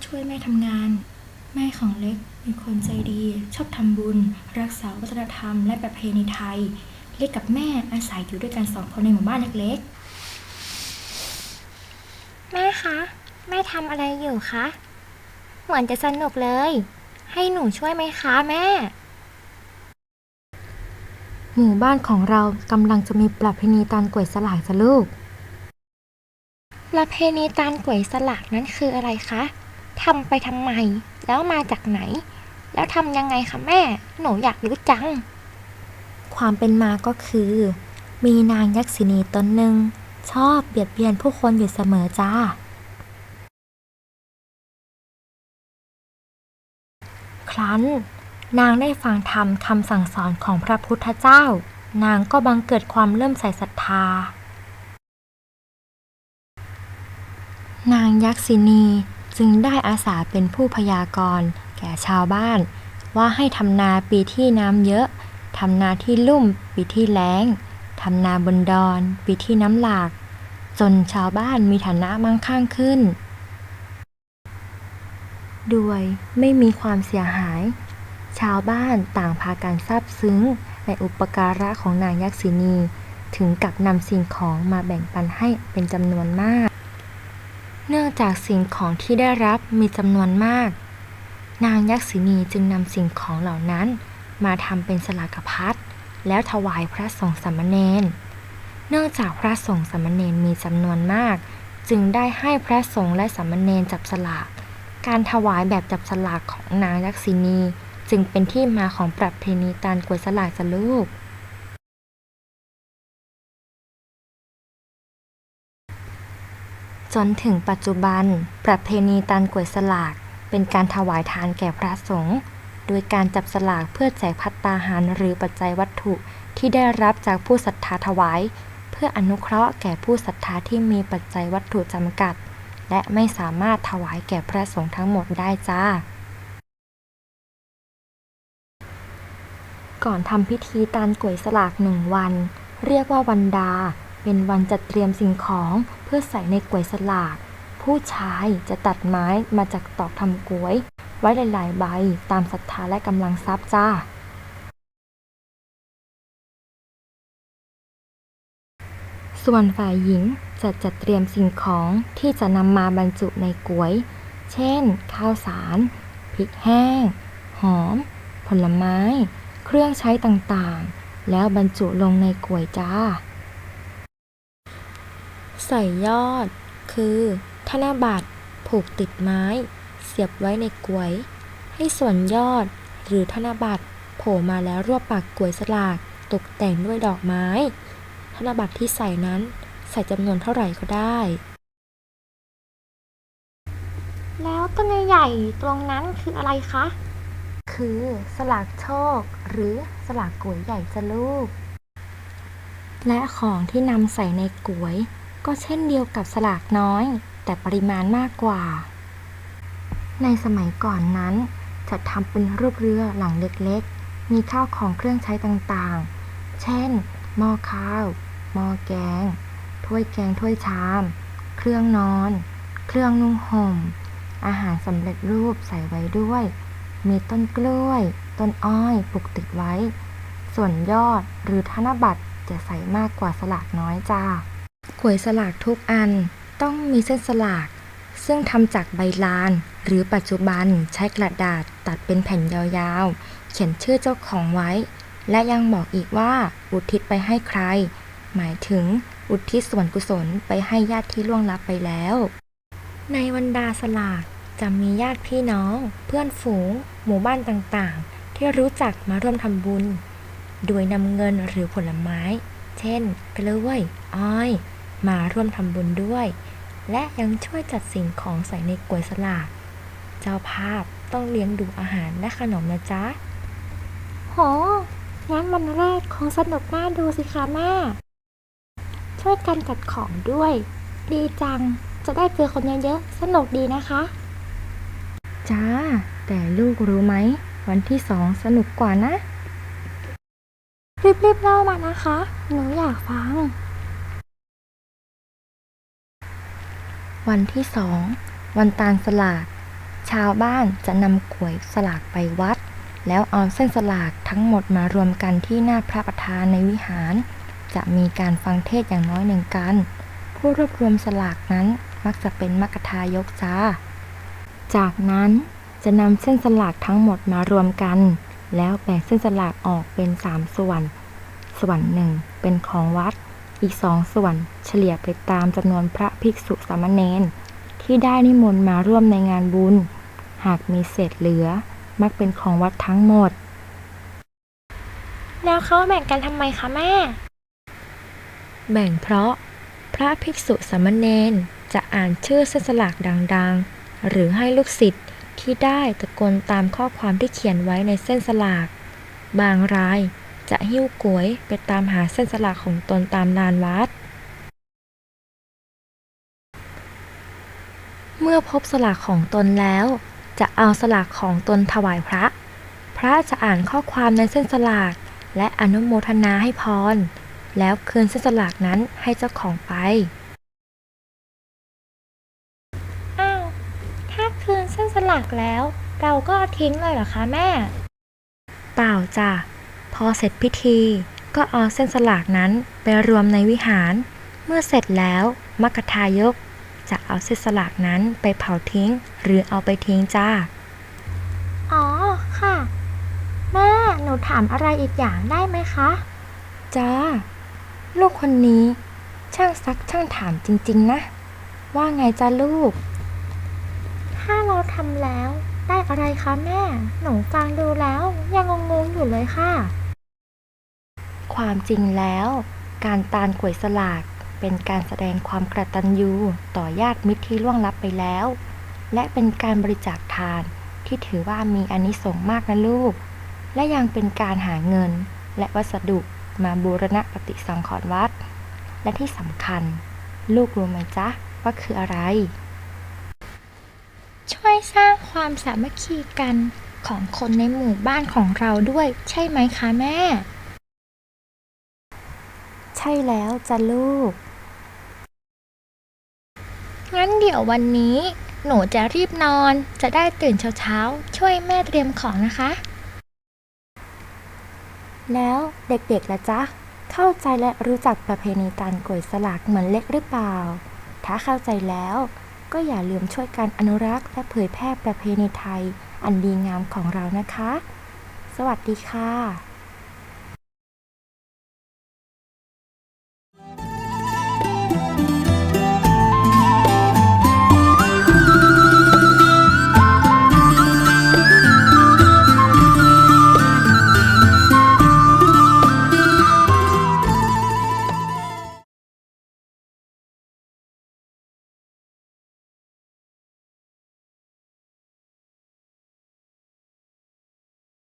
เด็กน่ารักชอบช่วยแม่ทำงาน แม่ของเล็กเป็นคนใจดี ชอบทำบุญ รักษาวัฒนธรรม และประเพณีไทย เล็กกับแม่อาศัยอยู่ด้วยกันสองคนในหมู่บ้านเล็กแม่คะ แม่ทำอะไรอยู่คะ เหมือนจะสนุกเลย ให้หนูช่วยไหมคะแม่ หมู่บ้านของเรากำลังจะมีประเพณีตานกล้วยสลากจ้ะลูก ประเพณีตานก๋วยสลักนั้นคืออะไรคะ ทำไปทำไม แล้วมาจากไหน แล้วทำยังไงคะแม่ หนูอยากรู้จัง ความเป็นมาก็คือ มีนางยักษินีตนหนึ่ง ชอบเบียดเบียนผู้คนอยู่เสมอจ้า ครั้น นางได้ฟังธรรมคำสั่งสอนของพระพุทธเจ้า นางก็บังเกิดความเริ่มใส่ศรัทธานางยักษินี จึงได้อาสาเป็นผู้พยากรณ์ แก่ชาวบ้าน ว่าให้ทำนาปีที่น้ำเยอะทำนาที่ลุ่มปีที่แล้งทำนาบนดอนปีที่น้ำหลาก จนชาวบ้านมีฐานะมั่งคั่งขึ้น ด้วยไม่มีความเสียหาย ชาวบ้านต่างพากันซาบซึ้งในอุปการะของนางยักษินี ถึงกับนำสิ่งของมาแบ่งปันให้เป็นจำนวนมาก จากสิ่งของที่ได้รับมีจำนวนมาก นางยักษินีจึงนำสิ่งของเหล่านั้น มาทำเป็นสลากพัดแล้วถวายพระสงฆ์สามเณร เนื่องจากพระสงฆ์สามเณรมีจำนวนมาก จึงได้ให้พระสงฆ์และสามเณรจับสลาก การถวายแบบจับสลากของนางยักษินี จึงเป็นที่มาของประเพณีตานกวยสลากจะลูก จนถึงปัจจุบัน ประเพณีตานกวยสลาก เป็นการถวายทานแก่พระสงฆ์โดยการจับสลากเพื่อแจกพัตตาหารหรือปัจจัยวัตถุที่ได้รับจากผู้ศรัทธาถวาย เพื่ออนุเคราะห์แก่ผู้ศรัทธาที่มีปัจจัยวัตถุจำกัด และไม่สามารถถวายแก่พระสงฆ์ทั้งหมดได้จ้า ก่อนทำพิธีตานกวยสลากหนึ่งวัน เรียกว่าวันดา เป็นวันจัดเตรียมสิ่งของเพื่อใส่ในกลวยสลาก ผู้ชายจะตัดไม้มาจากตอกทำกลวย ไว้หลาย ๆ ใบตามศรัทธาและกำลังทรัพย์จ้า ส่วนฝ่ายหญิงจะจัดเตรียมสิ่งของที่จะนำมาบรรจุในกลวย เช่น ข้าวสาร พริกแห้ง หอม ผลไม้ เครื่องใช้ต่าง ๆ แล้วบรรจุลงในกลวยจ้า ใส่ยอด คือ ธนบัตรผูกติดไม้ เสียบไว้ในกวย ให้ส่วนยอดหรือธนบัตรโผล่มาแล้วรวบปากกวยสลากตกแต่งด้วยดอกไม้ ธนบัตรที่ใส่นั้นใส่จำนวนเท่าไหร่ก็ได้ แล้วต้นใหญ่ๆตรงนั้นคืออะไรคะ คือสลากโชค หรือสลากกวยใหญ่จะลูก และของที่นำใส่ในกวย ก็เช่นเดียวกับสลากน้อย แต่ปริมาณมากกว่า ในสมัยก่อนนั้นจะทำเป็นรูปเรือหลังเล็กๆ มีข้าวของเครื่องใช้ต่างๆ เช่น หม้อข้าว หม้อแกง ถ้วยแกงถ้วยชาม เครื่องนอน เครื่องนุ่งห่ม อาหารสำเร็จรูปใส่ไว้ด้วย มีต้นกล้วย ต้นอ้อยปลูกติดไว้ ส่วนยอดหรือธนบัตรจะใส่มากกว่าสลากน้อยจ้า หวยสลากทุกอันต้องมีเส้นสลาก ซึ่งทำจากใบลาน หรือปัจจุบันใช้กระดาษตัดเป็นแผ่นยาวๆ เขียนชื่อเจ้าของไว้ และยังบอกอีกว่าอุทิศไปให้ใคร หมายถึงอุทิศส่วนกุศลไปให้ญาติที่ล่วงลับไปแล้ว ในวันดาสลากจะมีญาติพี่น้อง เพื่อนฝูง หมู่บ้านต่างๆ ที่รู้จักมาร่วมทำบุญ โดยนำเงินหรือผลไม้ เช่นกล้วยอ้อย มาร่วมทำบุญด้วย และยังช่วยจัดสิ่งของใส่ในกลวยสลากเจ้าภาพต้องเลี้ยงดูอาหารและขนมนะจ๊ะ โห งั้นวันแรกคงสนุกน่าดูสิคะแม่ ช่วยกันจัดของด้วย ดีจัง จะได้เจอคนเยอะๆ สนุกดีนะคะ จ้า แต่ลูกรู้ไหม วันที่สองสนุกกว่านะ รีบๆเล่ามานะคะ หนูอยากฟัง วันที่สองวันตาลสลาก ชาวบ้านจะนำกลวยสลากไปวัด แล้วเอาเส้นสลากทั้งหมดมารวมกันที่หน้าพระประธานในวิหาร จะมีการฟังเทศอย่างน้อยหนึ่งกัน ผู้รวบรวมสลากนั้นมักจะเป็นมัคคทายกจ้า จากนั้นจะนำเส้นสลากทั้งหมดมารวมกัน แล้วแบ่งเส้นสลากออกเป็นสามส่วน ส่วนหนึ่งเป็นของวัด อีกสองส่วนเฉลี่ยไปตามจำนวนพระภิกษุสามเณรที่ได้นิมนต์มาร่วมในงานบุญ หากมีเศษเหลือ มักเป็นของวัดทั้งหมด แล้วเขาแบ่งกันทำไมคะแม่ แบ่งเพราะ พระภิกษุสามเณรจะอ่านชื่อเส้นสลากดังๆ หรือให้ลูกศิษย์ ที่ได้ตะโกนตามข้อความที่เขียนไว้ในเส้นสลาก บางรายจะหิ้วกลวยไปตามหาเส้นสลากของตนตามลานวัด เมื่อพบสลากของตนแล้ว จะเอาสลากของตนถวายพระ พระจะอ่านข้อความในเส้นสลาก และอนุโมทนาให้พร แล้วคืนเส้นสลากนั้นให้เจ้าของไป อ้าว ถ้าคื นเส้นสลากแล้ว เราก็เอาทิ้งเลยเหรอคะแม่ เปล่าจ้ะ พอเสร็จพิธีก็เอาเส้นสลากนั้นไปรวมในวิหาร เมื่อเสร็จแล้วมัคคทายก จะเอาเส้นสลากนั้นไปเผาทิ้ง หรือเอาไปทิ้งจ้า อ๋อค่ะ แม่ หนูถามอะไรอีกอย่างได้ไหมคะ จ้า ลูกคนนี้ ช่างซักช่างถามจริง ๆ นะ ว่าไงจ้าลูกถ้า เราทำแล้ว ได้อะไรคะแม่ หนูฟังดูแล้ว ยังงงๆอยู่เลยค่ะ ความจริงแล้ว การตานกวยสลาก เป็นการแสดงความกระตัญญูต่อญาติมิตรที่ล่วงลับไปแล้ว และเป็นการบริจาคทานที่ถือว่ามีอานิสงส์มากนะลูก และยังเป็นการหาเงิน และวัสดุมาบูรณะปฏิสังขรณ์วัด และที่สำคัญ ลูกรู้ไหมจ๊ะว่าคืออะไร ช่วยสร้างความสามัคคีกันของคนในหมู่บ้านของเราด้วย ใช่ไหมคะแม่ ใช่แล้วจ้ะลูก งั้นเดี๋ยววันนี้ หนูจะรีบนอนจะได้ตื่นเช้าๆ ช่วยแม่เตรียมของนะคะ แล้วเด็กๆล่ะจ๊ะ เข้าใจและรู้จักประเพณีการกวยสลากเหมือนเล็กหรือเปล่า ถ้าเข้าใจแล้ว ก็อย่าลืมช่วยกันอนุรักษ์ และเผยแพร่ประเพณีไทย อันดีงามของเรานะคะ สวัสดีค่ะ